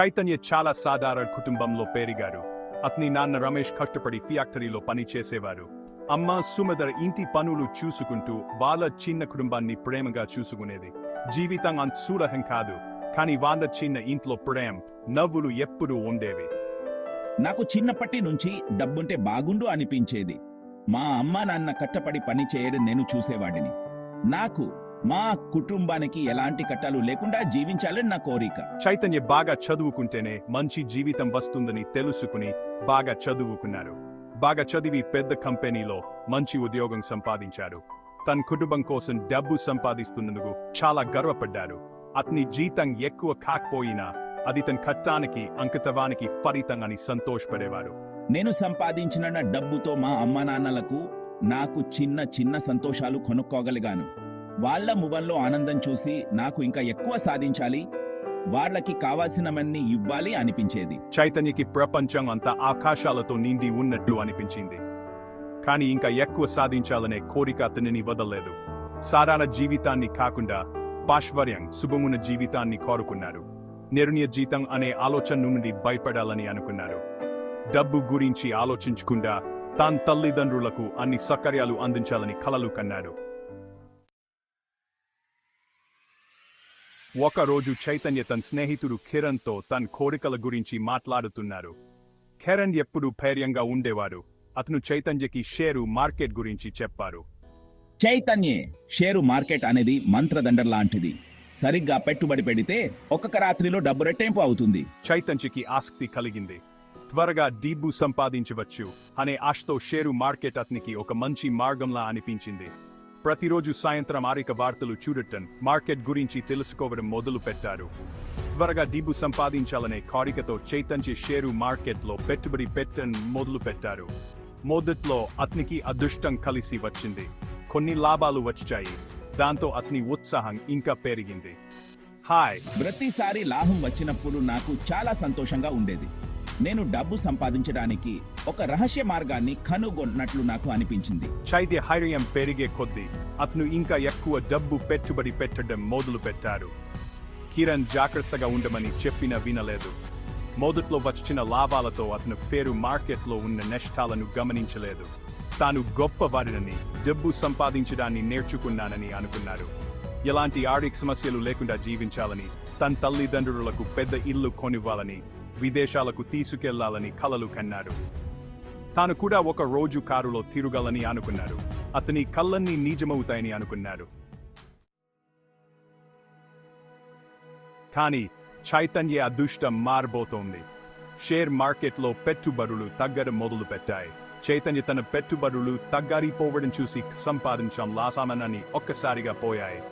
చైతన్య చాలా సాధారణ కుటుంబంలో పెరిగారు. అతని నాన్న రమేష్ కష్టపడి ఫ్యాక్టరీలో పని చేసేవారు. అమ్మ సుమధర ఇంటి పనులు చూసుకుంటూ వాళ్ళ చిన్న కుటుంబాన్ని ప్రేమగా చూసుకునేది. జీవితం అంత సులహం కాదు కానీ వాళ్ళ చిన్న ఇంట్లో ప్రేమ నవ్వులు ఎప్పుడూ ఉండేవి. నాకు చిన్నప్పటి నుంచి డబ్బుంటే బాగుండు అనిపించేది. మా అమ్మ నాన్న కట్టపడి పని చేయడం నేను చూసేవాడిని. నాకు మా కుటుంబానికి ఎలాంటి కట్టాలు లేకుండా జీవించాలని నా కోరిక. చైతన్య బాగా చదువుకుంటేనే మంచి జీవితం వస్తుందని తెలుసుకుని బాగా చదువుకున్నారు. బాగా చదివి పెద్ద కంపెనీలో మంచి ఉద్యోగం సంపాదించారు. తన కుటుంబం కోసం డబ్బు సంపాదిస్తున్నందుకు చాలా గర్వపడ్డారు. అతని జీతం ఎక్కువ కాకపోయినా అది తన కట్టానికి అంకితవానికి ఫలితం అని సంతోషపడేవారు. నేను సంపాదించిన డబ్బుతో మా అమ్మ నాన్నలకు నాకు చిన్న చిన్న సంతోషాలు కొనుక్కోగలిగాను. వాళ్ళ ముఖంలో ఆనందం చూసి నాకు ఇంకా ఎక్కువ సాధించాలి వాళ్ళకి కావాల్సినవన్నీ ఇవ్వాలి అనిపించేది. చైతన్యకి ప్రపంచం అంతా ఆకాశాలతో నిండి ఉన్నట్లు అనిపించింది. కానీ ఇంకా ఎక్కువ సాధించాలనే కోరిక అతనిని వదలలేదు. సాధారణ జీవితాన్ని కాకుండా పాశ్వర్యం శుభమున్న జీవితాన్ని కోరుకున్నారు. నిర్ణయ జీతం అనే ఆలోచన నుండి భయపడాలని అనుకున్నారు. డబ్బు గురించి ఆలోచించకుండా తాన్ తల్లిదండ్రులకు అన్ని సౌకర్యాలు అందించాలని కలలు కన్నారు. ఒకరోజు చైతన్య తన స్నేహితుడు కిరణ్తో తన కోరికల గురించి మాట్లాడుతున్నారు. కిరణ్ ఎప్పుడు ధైర్యంగా ఉండేవారు. అతను చైతన్యకి షేరు మార్కెట్ గురించి చెప్పారు. చైతన్యే షేరు మార్కెట్ అనేది మంత్రదండర్ లాంటిది. సరిగ్గా పెట్టుబడి పెడితే ఒక్కొక్క రాత్రిలో డబ్బు రెట్టింపు అవుతుంది. చైతన్యకి ఆసక్తి కలిగింది. త్వరగా డబ్బు సంపాదించవచ్చు అనే ఆశతో షేరు మార్కెట్ అతనికి ఒక మంచి మార్గంలా అనిపించింది. ప్రతిరోజు సాయంత్రం ఆరిక వార్తలు చూడటం మార్కెట్ గురించి తెలుసుకోవడం మొదలు పెట్టారు త్వరగా డబ్బు సంపాదించాలనే కోరికతో చైతన్య షేరు మార్కెట్లో పెట్టుబడి పెట్టడం మొదలు పెట్టారు మొదట్లో అతనికి అదృష్టం కలిసి వచ్చింది. కొన్ని లాభాలు వచ్చాయి. దాంతో అతని ఉత్సాహం ఇంకా పెరిగింది. హాయ్! ప్రతిసారి లాభం వచ్చినప్పుడు నాకు చాలా సంతోషంగా ఉండేది. నేను డబ్బు సంపాదించడానికి ఒక రహస్య మార్గాన్ని కనుగొన్నట్లు నాకు అనిపించింది. చైత్య హైర్యం పెరిగే కొద్దీ అతను ఇంకా ఎక్కువ డబ్బు పెట్టుబడి పెట్టడం మొదలు పెట్టారు. కిరణ్ జాగ్రత్తగా ఉండమని చెప్పిన వినలేదు. మొదట్లో వచ్చిన లాభాలతో అతను ఫేరు మార్కెట్లో ఉన్న నష్టాలను గమనించలేదు. తాను గొప్పవాడినని డబ్బు సంపాదించడాన్ని నేర్చుకున్నానని అనుకున్నారు. ఎలాంటి ఆర్థిక సమస్యలు లేకుండా జీవించాలని తన తల్లిదండ్రులకు పెద్ద ఇల్లు కొనివ్వాలని విదేశాలకు తీసుకెళ్ళాలని కలలు కన్నారు. తాను కూడా ఒక రోజు కారులో తిరగాలని అనుకున్నారు. అతని కళ్ళన్నీ నిజమవుతాయని అనుకున్నారు. కానీ చైతన్య అదృష్టం మారబోతోంది. షేర్ మార్కెట్లో పెట్టుబడులు తగ్గడం మొదలు పెట్టాయి చైతన్య తన పెట్టుబడులు తగ్గారిపోవడం చూసి సంపాదించడం లాసామనని ఒక్కసారిగా పోయాయి.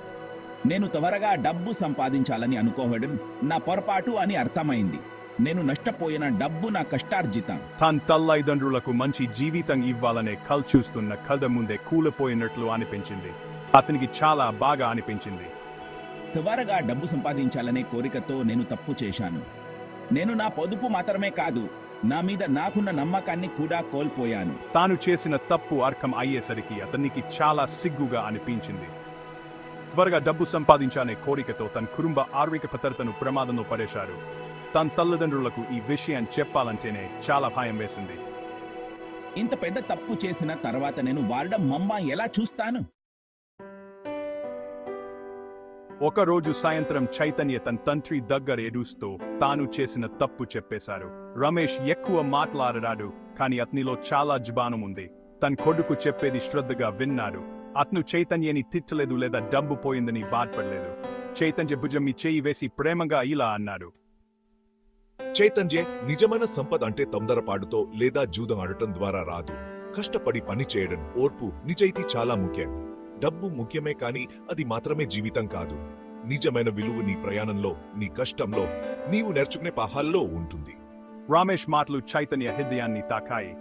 నేను త్వరగా డబ్బు సంపాదించాలని అనుకోవడం నా పొరపాటు అని అర్థమైంది. నేను నష్టపోయిన డబ్బు నా కష్టార్జితం. తన తల్లిదండ్రులకు మంచి జీవితం ఇవ్వాలనే కల్ చూస్తున్న కళ్ళ ముందే కూలిపోయినట్లు అనిపించింది. అతనికి చాలా బాగా అనిపించింది. త్వరగా డబ్బు సంపాదించాలనే కోరికతో నేను తప్పు చేశాను. నేను నా పొదుపు మాత్రమే కాదు నా మీద నాకున్న నమ్మకాన్ని కూడా కోల్పోయాను. తాను చేసిన తప్పు అర్థం అయ్యేసరికి అతనికి చాలా సిగ్గుగా అనిపించింది. త్వరగా డబ్బు సంపాదించాలనే కోరికతో తన కుటుంబ ఆర్థిక భద్రతను ప్రమాదంలో పడేశారు. తన తల్లిదండ్రులకు ఈ విషయం చెప్పాలంటేనే చాలా భయం వేసింది. ఇంత పెద్ద తప్పు చేసిన తర్వాత నేను వాళ్ళ మమ్మ ఎలా చూస్తాను? ఒకరోజు సాయంత్రం చైతన్య తన తండ్రి దగ్గర ఎడుస్తూ తాను చేసిన తప్పు చెప్పేశారు. రమేష్ ఎక్కువ మాట్లాడరాడు కానీ అతనిలో చాలా జుబానం ఉంది. తన కొడుకు చెప్పేది శ్రద్ధగా విన్నాడు. అతను చైతన్యని తిట్టలేదు లేదా డబ్బు పోయిందని బాధపడలేదు. చైతన్య భుజం మీ చేయి వేసి ప్రేమగా ఇలా అన్నాడు. చైతన్య నిజమైన సంపద అంటే తొందరపాటుతో లేదా జూదం ఆడటం ద్వారా రాదు. కష్టపడి పని చేయడం ఓర్పు నిజాయితీ చాలా ముఖ్యం. డబ్బు ముఖ్యమే కానీ అది మాత్రమే జీవితం కాదు. నిజమైన విలువ నీ ప్రయాణంలో నీ కష్టంలో నీవు నేర్చుకునే పాహాల్లో ఉంటుంది. రామేష్ మాటలు చైతన్య హృదయాన్ని తాకాయి.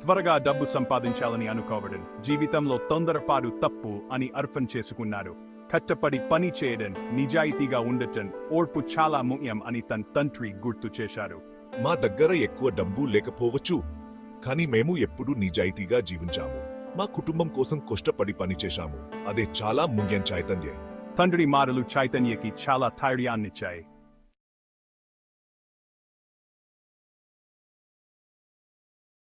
త్వరగా డబ్బు సంపాదించాలని అనుకోవడం జీవితంలో తొందరపాటు తప్పు అని అర్పణ చేసుకున్నారు కట్టపడి పని చేయడం నిజాయితీగా ఉండటం ఓర్పు చాలా ముఖ్యం అని తన తండ్రి గుర్తు చేశారు. మా దగ్గర ఎక్కువ డబ్బు లేకపోవచ్చు కానీ మేము ఎప్పుడూ నిజాయితీగా జీవించాము. మా కుటుంబం కోసం కష్టపడి పని చేశాము. అదే చాలా ముఖ్యం చైతన్య. తండ్రి మాటలు చైతన్యకి చాలా ధైర్యాన్నిచ్చాయి.